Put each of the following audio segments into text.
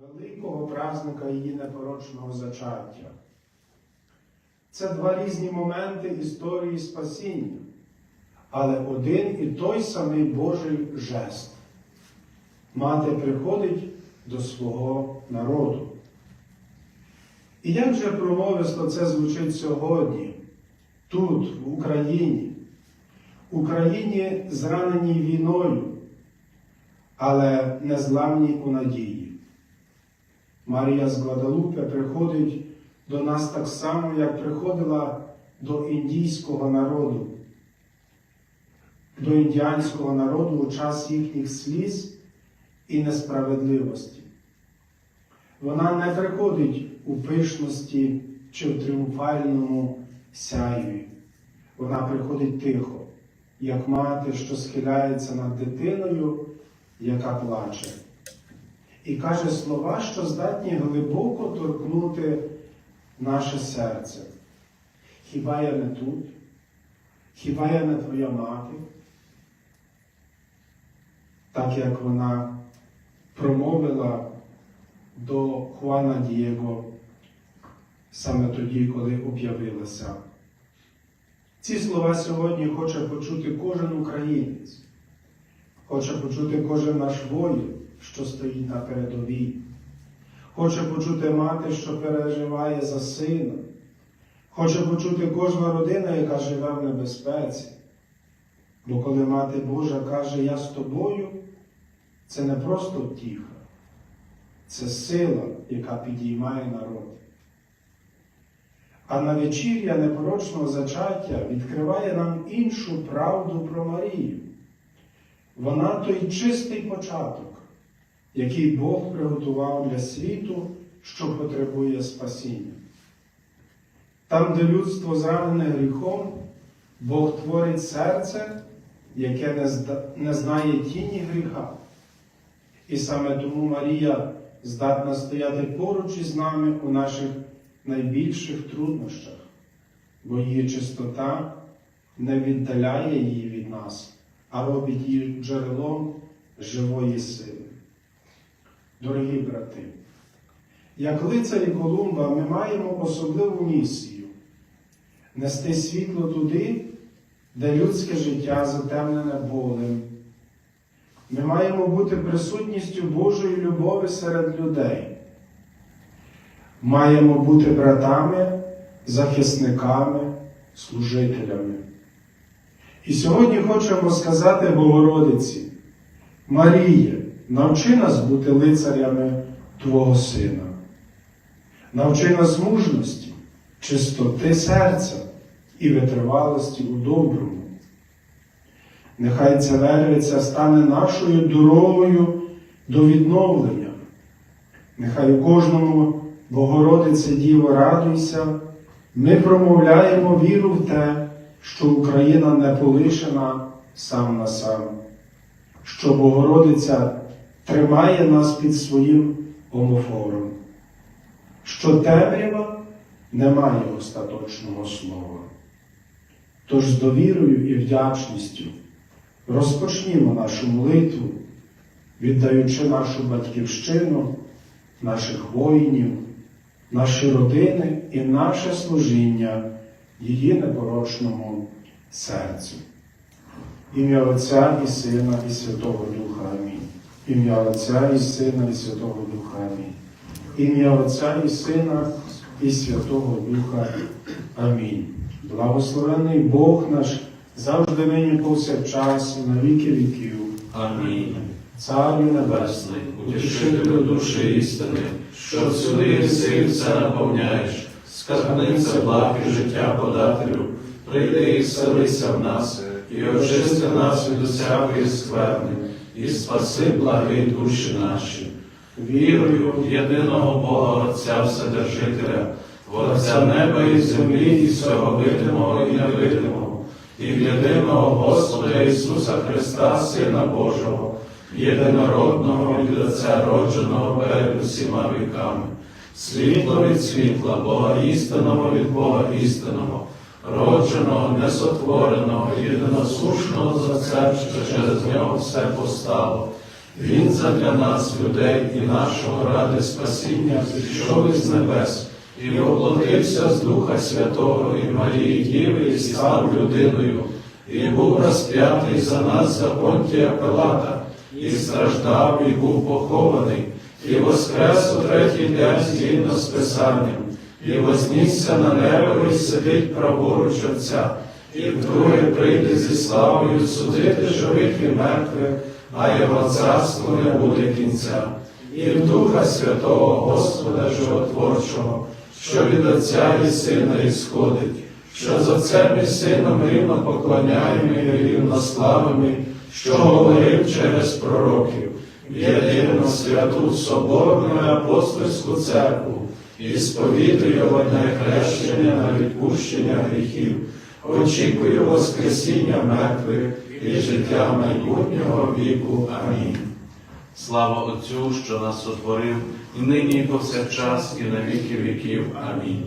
великого празника її непорочного зачаття. Це два різні моменти історії спасіння, але один і той самий Божий жест. Мати приходить до свого народу. І як же промовисто це звучить сьогодні, тут, в Україні, Україні зраненій війною, але незламній у надії. Марія з Гвадалупе приходить до нас так само, як приходила до індійського народу, до індіанського народу у час їхніх сліз і несправедливості. Вона не приходить у пишності чи в тріумфальному сяйві. Вона приходить тихо, як мати, що схиляється над дитиною, яка плаче. І каже слова, що здатні глибоко торкнути наше серце. Хіба я не тут? Хіба я не твоя мати? Так як вона промовила до Хуана Дієго саме тоді, коли об'явилася. Ці слова сьогодні хоче почути кожен українець, хоче почути кожен наш воїн, що стоїть на передовій, хоче почути мати, що переживає за сина, хоче почути кожна родина, яка живе в небезпеці. Бо коли мати Божа каже Я з тобою, це не просто втіха, це сила, яка підіймає народ. А на вечір'я непорочного зачаття відкриває нам іншу правду про Марію. Вона той чистий початок, який Бог приготував для світу, що потребує спасіння. Там, де людство зранене гріхом, Бог творить серце, яке не, знає тіні гріха. І саме тому Марія здатна стояти поруч із нами у наших найбільших труднощах, бо її чистота не віддаляє її від нас, а робить її джерелом живої сили. Дорогі брати, як лицарі Колумба ми маємо особливу місію нести світло туди, де людське життя затемнене болем. Ми маємо бути присутністю Божої любові серед людей. Маємо бути братами, захисниками, служителями. І сьогодні хочемо сказати Богородиці, Маріє, навчи нас бути лицарями Твого Сина. Навчи нас мужності, чистоти серця і витривалості у доброму. Нехай ця вервиця стане нашою дорогою до відновлення. Нехай у кожному Богородице Діво радуйся, ми промовляємо віру в те, що Україна не полишена сам на сам, що Богородиця тримає нас під своїм омофором, що темрява не має остаточного слова. Тож з довірою і вдячністю розпочнімо нашу молитву, віддаючи нашу батьківщину, наших воїнів, наші родини і наше служіння її непорочному серцю. Ім'я Отця і Сина, і Святого Духа Амінь. Ім'я Отця і Сина, і Святого Духа Амінь. Ім'я Отця і Сина, і Святого Духа Амінь. Благословений Бог наш завжди нині повсякчас і на віки віків. Амінь. Царю Небесний, утішителю душі істини, що всюди все наповняєш, скарбниця благ і життя подателю, прийди і вселися в нас, і очисти нас від усякої скверни, і спаси благи душі наші. Вірую в єдиного Бога Отця Вседержителя, Творця неба і землі, і всього видимого і невидимого, і в єдиного Господа Ісуса Христа, Сина Божого, єдинородного від Отця родженого перед усіма віками, світло від світла, Бога істинного від Бога істинного, родженого, несотвореного, єдиносушного за це, що через нього все постало, Він задля нас, людей і нашого ради спасіння, зійшов із небес, і воплотився з Духа Святого і Марії Діви, і став людиною, і був розп'ятий за нас за Понтія Пилата, і страждав, і був похований, і воскрес у третій день згідно з Писанням, і вознісся на небо, і сидить праворуч Отця, і вдруге прийде зі славою судити живих і мертвих, а його царство не буде кінця, і в Духа Святого Господа Животворчого, що від Отця і Сина ісходить, що з Отцем і Сином рівно поклоняємо і рівно славимо, що говорив через пророків, єдину святу Соборну і апостольську церкву, і сповідує одне хрещення на відпущення гріхів, очікую Воскресіння мертвих і життя майбутнього віку. Амінь. Слава Отцю, що нас сотворив, і нині, і повсякчас, і на віки віків. Амінь.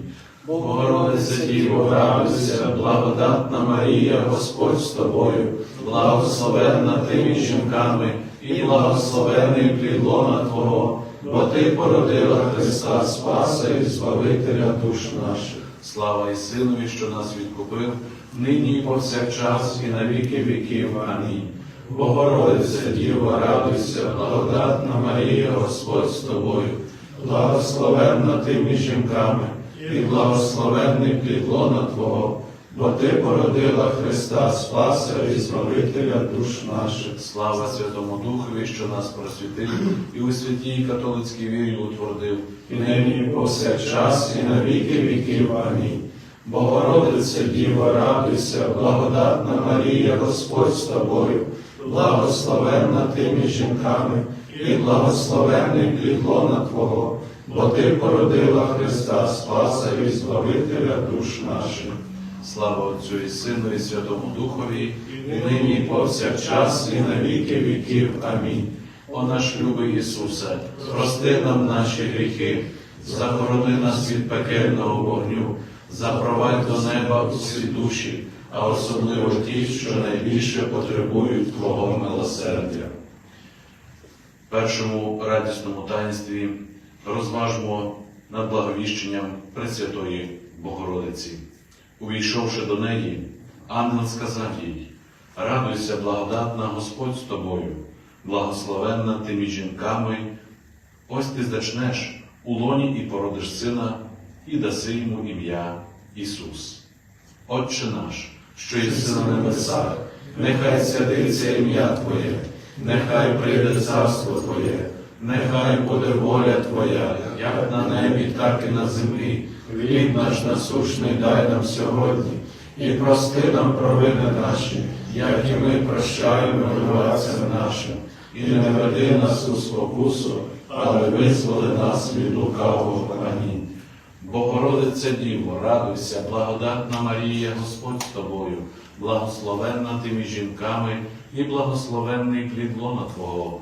Богородице Діво, радуйся, благодатна Марія, Господь з тобою, благословенна ти між жінками, і благословений плід лона Твого, бо ти породила Христа Спаса і Збавителя душ наших. Слава і Синові, що нас відкупив, нині і повсякчас, і на віки віків. Амінь. Богородице Діво, радуйся, благодатна Марія, Господь з тобою, благословенна ти між жінками, і благословенний плід Твого, бо ти породила Христа Спаса і Збавителя душ наших. Слава Святому Духові, що нас просвітив, і у святій католицькій вірі утвердив. і нині повсякчас, і на віки віків. Амінь. Богородице Діво, радуйся, благодатна Марія, Господь з тобою, благословенна ти між жінками, і благословенний плід лона Твого, бо ти породила Христа Спаса і Збавителя душ наших. Слава Отцю і Сину, і Святому Духові, І нині повсякчас, і на віки віків. Амінь. О наш любий Ісусе, прости нам наші гріхи, захорони нас від пекельного вогню, запровадь до неба усі душі, а особливо ті, що найбільше потребують Твого милосердя. В першому радісному таїнстві розважмо над благовіщенням Пресвятої Богородиці. Увійшовши до неї, ангел сказав їй: Радуйся, благодатна Господь з тобою, благословенна ти між жінками, ось ти зачнеш у лоні і породиш сина, і даси йому ім'я Ісус. Отче наш, що єси на небесах, Нехай святиться ім'я Твоє, нехай прийде царство Твоє, нехай буде воля Твоя, як на небі, так і на землі. Хліб наш насущний дай нам сьогодні, і прости нам провини наші, як і ми прощаємо винуватцям нашим, і не веди нас у спокусу, але визволи нас від лукавого. Амінь. Богородице Діво, радуйся, благодатна Марія, Господь з тобою, благословенна ти між жінками і благословенний плід лона Твого,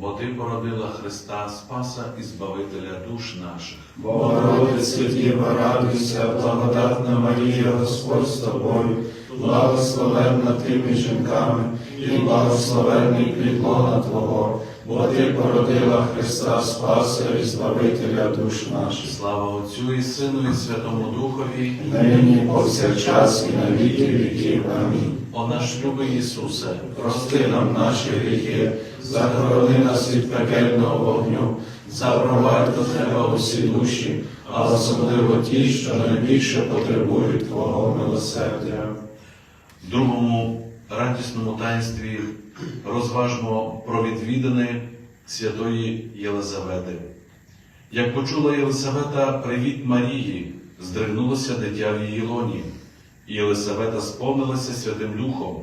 бо Ти породила Христа, Спаса і Збавителя душ наших. Богородице Діво, радуйся, благодатна Марія, Господь з тобою, благословенна ти між жінками, і благословенний плід лона Твого, бо Ти породила Христа, Спаса і Збавителя душ наших. Слава Отцю і Сину і Святому Духові, Нині повсякчас і на віки віків. Амінь. о наш любий Ісусе, Прости нам наші гріхи, захорони нас від пекельного вогню, запровадь до тебе усі душі, а особливо ті, що найбільше потребують Твого милосердя. В другому радісному таїнстві розважмо про відвідини святої Єлизавети. Як почула Єлисавета привіт Марії, здригнулося дитя в її лоні. І Єлисавета сповнилася Святим Духом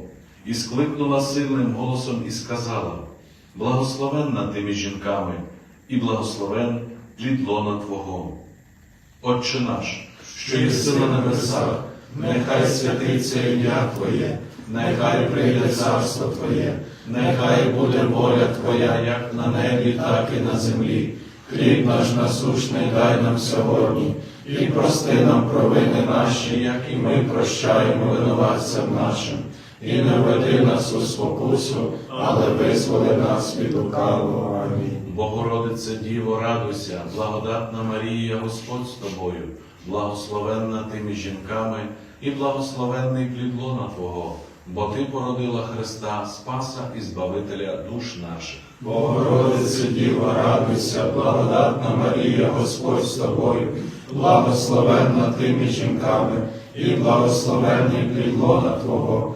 і скликнула сильним голосом і сказала: Благословенна ти між жінками, і благословен плід лона Твого. Отче наш, що єси на небесах, Нехай святиться ім'я Твоє, нехай прийде царство Твоє, нехай буде воля Твоя, як на небі, так і на землі. Хліб наш насушний дай нам сьогодні, і прости нам провини наші, як і ми прощаємо винуватцям нашим. І не введи нас у спокусу, але визволи нас від лукавого. Амінь. Богородице Діво, радуйся, благодатна Марія, Господь з тобою, благословенна ти між жінками, і благословенний плід лона Твого, бо Ти породила Христа, Спаса і Збавителя душ наших. Богородице Діво, радуйся, благодатна Марія, Господь з тобою, благословенна ти між жінками, і благословенний плід лона Твого,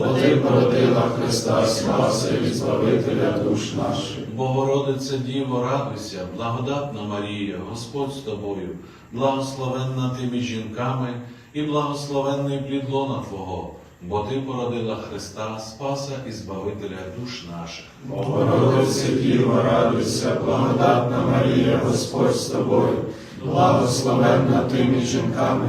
бо Ти породила Христа Спаси і Збавителя душ наших. Богородице Діво, радуйся, благодатна Марія, Господь з тобою, благословенна ти між жінками, і благословенний плід лона Твого, бо Ти породила Христа, Спаса і Збавителя душ наших. Богородице Діво, радуйся, благодатна Марія, Господь з тобою, благословенна ти між жінками,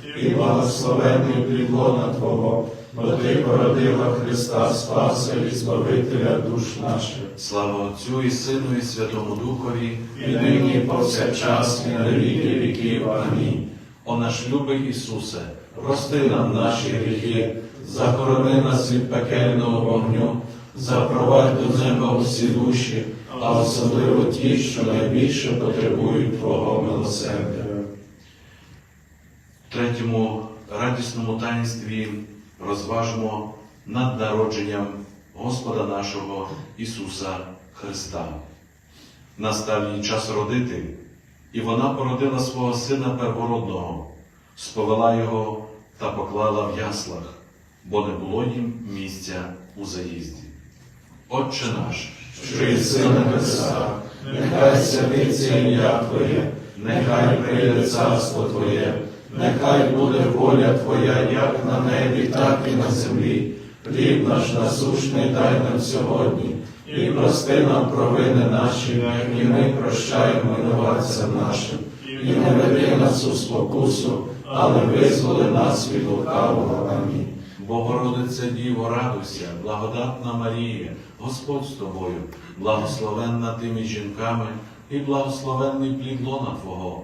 і благословенний плід лона Твого, бо Ти породила Христа Спаса і Збавителя душ наших. Слава Отцю і Сину, і Святому Духові, І нині і повсякчас, і на віки віків. Амінь. О наш любий Ісусе, прости нам наші гріхи, захорони нас від пекельного вогню, запровадь до неба усі душі, а особливо ті, що найбільше потребують Твого милосердя. Третьому радісному таїнстві розважимо над народженням Господа нашого Ісуса Христа. Настав їй час родити, І вона породила свого сина первородного, сповела його та поклала в яслах, бо не було їм місця у заїзді. Отче наш, що єси на небесах, нехай святиться ім'я Твоє, нехай прийде царство Твоє, нехай буде воля Твоя, як на небі, так і на землі. Хліб наш насущний дай нам сьогодні, і прости нам провини наші, і ми прощаємо винуватцям нашим, і не веди нас у спокусу, але визволи нас від лукавого. Амінь. Богородице Діво, радуйся, благодатна Марія, Господь з тобою, благословенна ти між жінками, і благословенний плід лона Твого,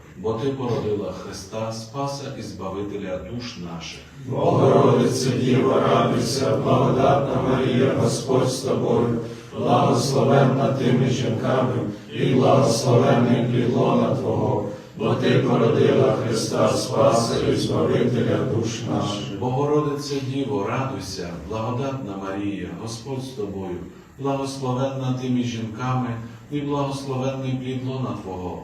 бо Ти породила Христа, Спаса і Збавителя душ наших. Богородице Діво, радуйся, благодатна Марія, Господь з тобою, благословенна ти між жінками, і благословенний плід лона Твого, бо Ти породила Христа, Спаса і Збавителя душ наших. Богородице Діво, радуйся, благодатна Марія, Господь з тобою, благословенна ти між жінками, і благословенний плід лона Твого,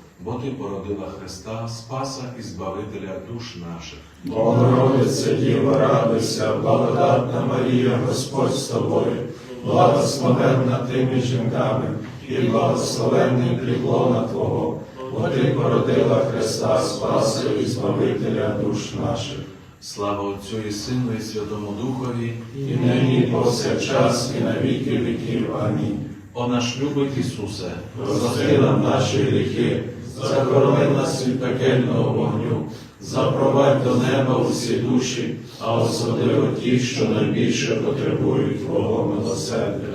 бо Ти породила Христа, Спаса і Збавителя душ наших. Богородице Діво, радуйся, благодатна Марія, Господь з тобою, благословенна ти між жінками, і благословенний плід Твого, бо Ти породила Христа, Спаса і Збавителя душ наших. Слава Отцю і Сину і Святому Духові, І нині повсякчас, і на віки віків. Амінь. о наш любий Ісусе, Прости нам наші гріхи, захорони нас від пекельного вогню, запровадь до неба усі душі, а особливо ті, що найбільше потребують Твого милосердя.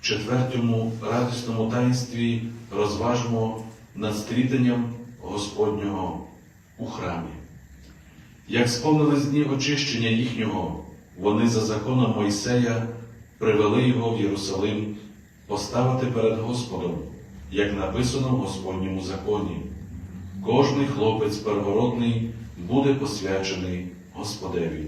в четвертому радісному таїнстві розважмо над стрітанням Господнього у храмі. Як сповнились дні очищення їхнього, вони за законом Мойсея привели його в Єрусалим поставити перед Господом, як написано в Господньому законі. Кожний хлопець первородний буде посвячений Господеві.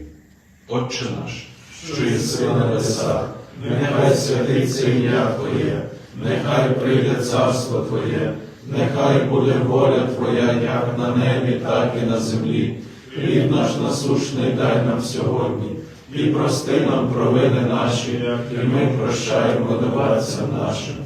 Отче наш, що єси на небесах, нехай святиться ім'я Твоє, нехай прийде царство Твоє, нехай буде воля Твоя, як на небі, так і на землі. Хліб наш насущний дай нам сьогодні, і прости нам провини наші, і ми прощаємо винуватцям нашим.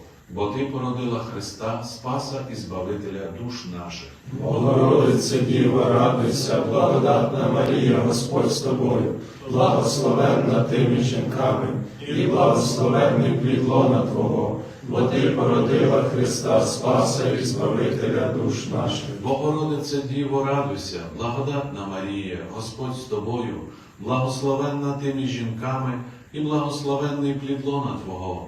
бо Ти породила Христа, Спаса і Збавителя душ наших. Богородице Діво, радуйся, благодатна Марія, Господь з тобою, благословенна ти між жінками, і благословенний плід лона Твого, бо Ти породила Христа Спаса і Збавителя душ наших. Богородице Діво, радуйся, благодатна Марія, Господь з тобою, благословенна ти між жінками, і благословенний плід лона Твого,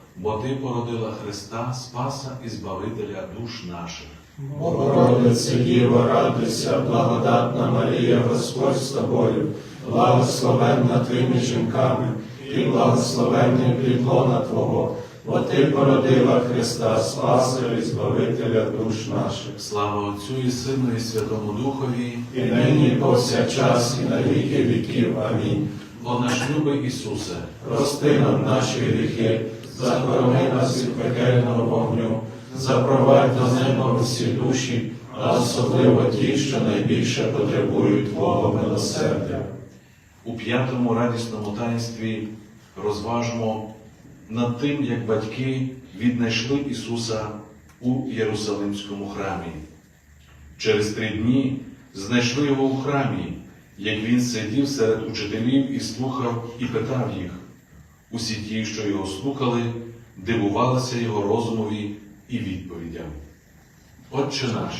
бо Ти породила Христа, Спаса і Збавителя душ наших. Богородице Діво, радуйся, благодатна Марія, Господь з тобою, благословенна ти між жінками, і благословенний плітлона Твого, бо Ти породила Христа Спаса і Збавителя душ наших. Слава Отцю і Сину і Святому Духові, І нині і повсякчас, і на віки віків. Амінь. о наш любий Ісусе, Прости нам наші гріхи, захорони нас від пекельного вогню, запровадь до неба усі душі, а особливо ті, що найбільше потребують Твого милосердя. у п'ятому радісному таїнстві розважимо над тим, як батьки віднайшли Ісуса у Єрусалимському храмі. Через три дні знайшли його у храмі, як він сидів серед учителів і слухав і питав їх. Усі ті, що його слухали, дивувалися його розумові і відповідям. Отче наш,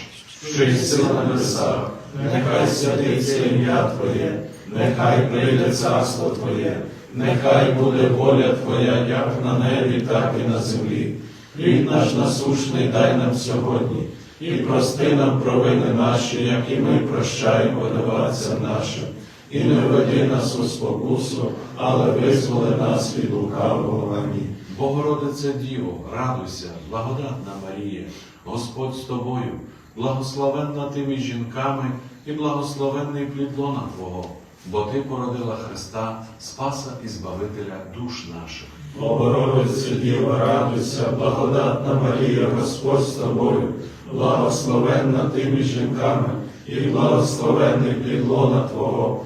що єси на небесах, нехай святиться ім'я Твоє, нехай прийде царство Твоє, нехай буде воля Твоя, як на небі, так і на землі. Хліб наш насушний дай нам сьогодні, і прости нам провини наші, як і ми прощаємо винуватцям нашим. І не введи нас у спокусу, але визволи нас від лукавого. Амінь. Богородице Діво, радуйся, благодатна Марія, Господь з тобою, благословенна ти між жінками і благословенний плід лона Твого, бо Ти породила Христа, Спаса і Збавителя душ наших. Богородице Діва, радуйся, благодатна Марія, Господь з тобою, благословенна ти між жінками, і благословенний плід лона Твого,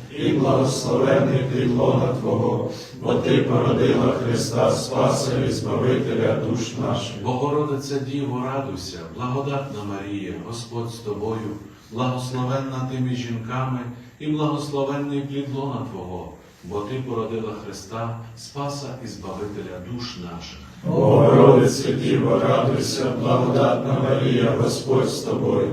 і благословенний плід лона Твого, бо Ти породила Христа Спаса і Збавителя душ наших. Богородице Діво, радуйся, благодатна Марія, Господь з тобою, благословенна ти між жінками і благословенний плід лона Твого, бо Ти породила Христа, Спаса і Збавителя душ наших. Богородице Діво, радуйся, благодатна Марія, Господь з тобою,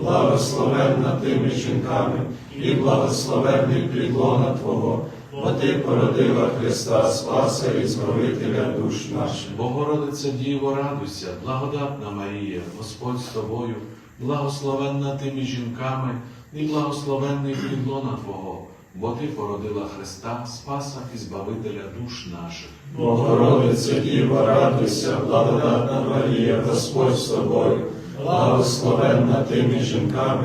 благословенна тими жінками, і благословенний плідлона Твого, бо Ти породила Христа, Спаса і Збавителя душ наших. Богородиця Діво, радуйся, благодатна Марія, Господь з тобою, благословенна тими жінками, і благословенний плідлона Твого, бо Ти породила Христа, Спаса і Збавителя душ наших. Богородице Діво, радуйся, благодатна Марія, Господь з тобою, благословенна тими жінками,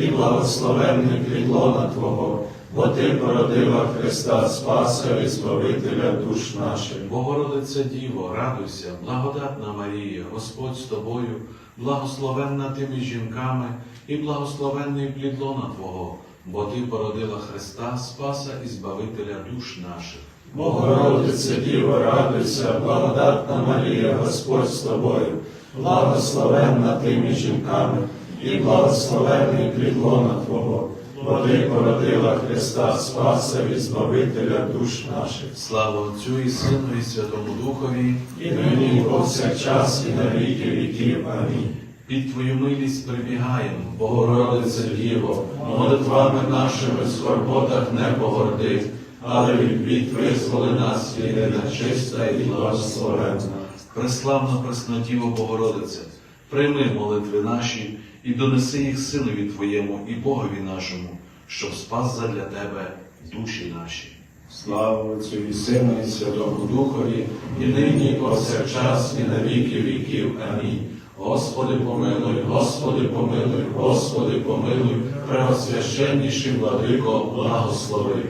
і благословенний плідлона Твого, бо Ти породила Христа, Спаса і Збавителя душ наших. Богородиця Діво, радуйся, благодатна Марія, Господь з тобою, благословенна тими жінками, і благословенний плідлона Твого, бо Ти породила Христа, Спаса і Збавителя душ наших. Богородице Діво, радуйся, благодатна Марія, Господь з тобою, благословенна тими жінками, і благословенний плідлона Твого, бо Ти породила Христа, Спаса і Збавителя душ наших. Слава Отцю і Сину і Святому Духові, І нині, і повсякчас, і на віки віків. Амінь. під Твою милість прибігаємо, Богородице Діво, молитвами нашими в скорботах не погорди, але від бід визволи нас, єдина чиста і благословенна. Преславна Преснодіво Богородице, прийми молитви наші і донеси їх Синові Твоєму і Богові нашому, щоб спас задля Тебе душі наші. Слава Отцю і Сину і Святому Духові, і нині, і повсякчас, і на віки віків. Амінь. Господи помилуй, Господи помилуй, Господи помилуй, преосвященніший владико, благослови.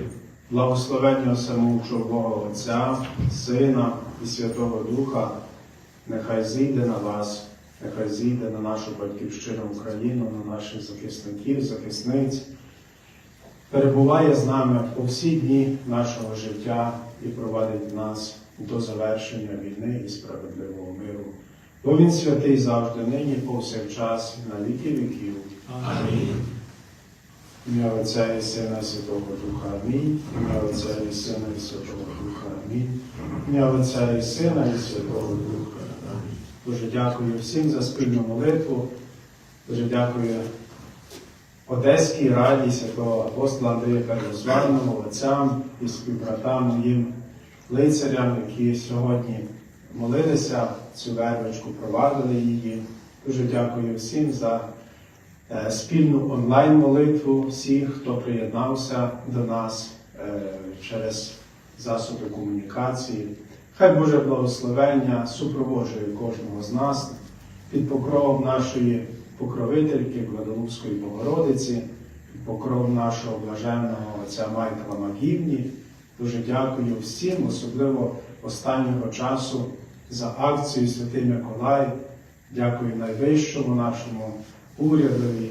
Благословення всемогучого Бога Отця, Сина і Святого Духа, нехай зійде на вас, нехай зійде на нашу батьківщину Україну, на наших захисників, захисниць, перебуває з нами у всі дні нашого життя і провадить нас до завершення війни і справедливого миру. Бо Він святий завжди, нині, повсякчас, і на віки віків. Амінь. Ім'я Отця і Сина і Святого Духа. Амінь. Ім'я Отця і Сина і Святого Духа. Амінь. Ім'я Отця і Сина і Святого Духа. Дуже дякую всім за спільну молитву. Дуже дякую Одеській раді святого апостола Андрія Первозваного, отцям і співбратам моїм лицарям, які сьогодні молилися цю вервочку, провадили її. Дуже дякую всім за е, спільну онлайн-молитву всіх, хто приєднався до нас е, через засоби комунікації. Хай Боже благословення супроводжує кожного з нас під покровом нашої покровительки Гваделупської Богородиці, під покровом нашого блаженного отця Майкла Магівні. Дуже дякую всім, особливо останнього часу, за акцію Святий Миколай. Дякую найвищому нашому урядові,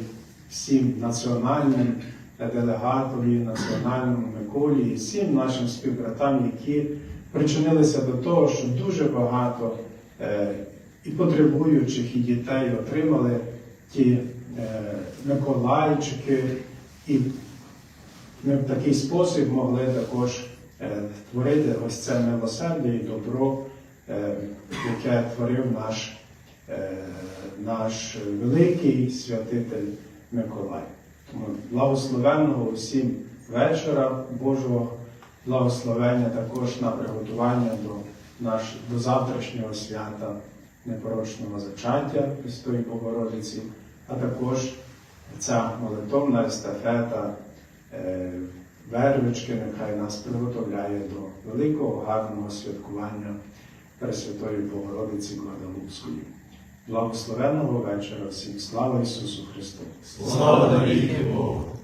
всім національним делегатові, національному Миколі, всім нашим співбратам, які причинилися до того, що дуже багато е, і потребуючих, і дітей отримали ті е, Миколайчики, і ми в такий спосіб могли також е, творити ось це милосердя і добро, яке творив наш, наш великий святитель Миколай. Тому благословенного усім вечора Божого благословення також на приготування до, наш, до завтрашнього свята непорочного зачаття Христої Богородиці, а також ця молитовна естафета е, вервички нехай нас приготовляє до великого гарного святкування Пресвятої Богородиці Гвадалупської. Благословенного вечора всім. Слава Ісусу Христу! Слава навіки Богу.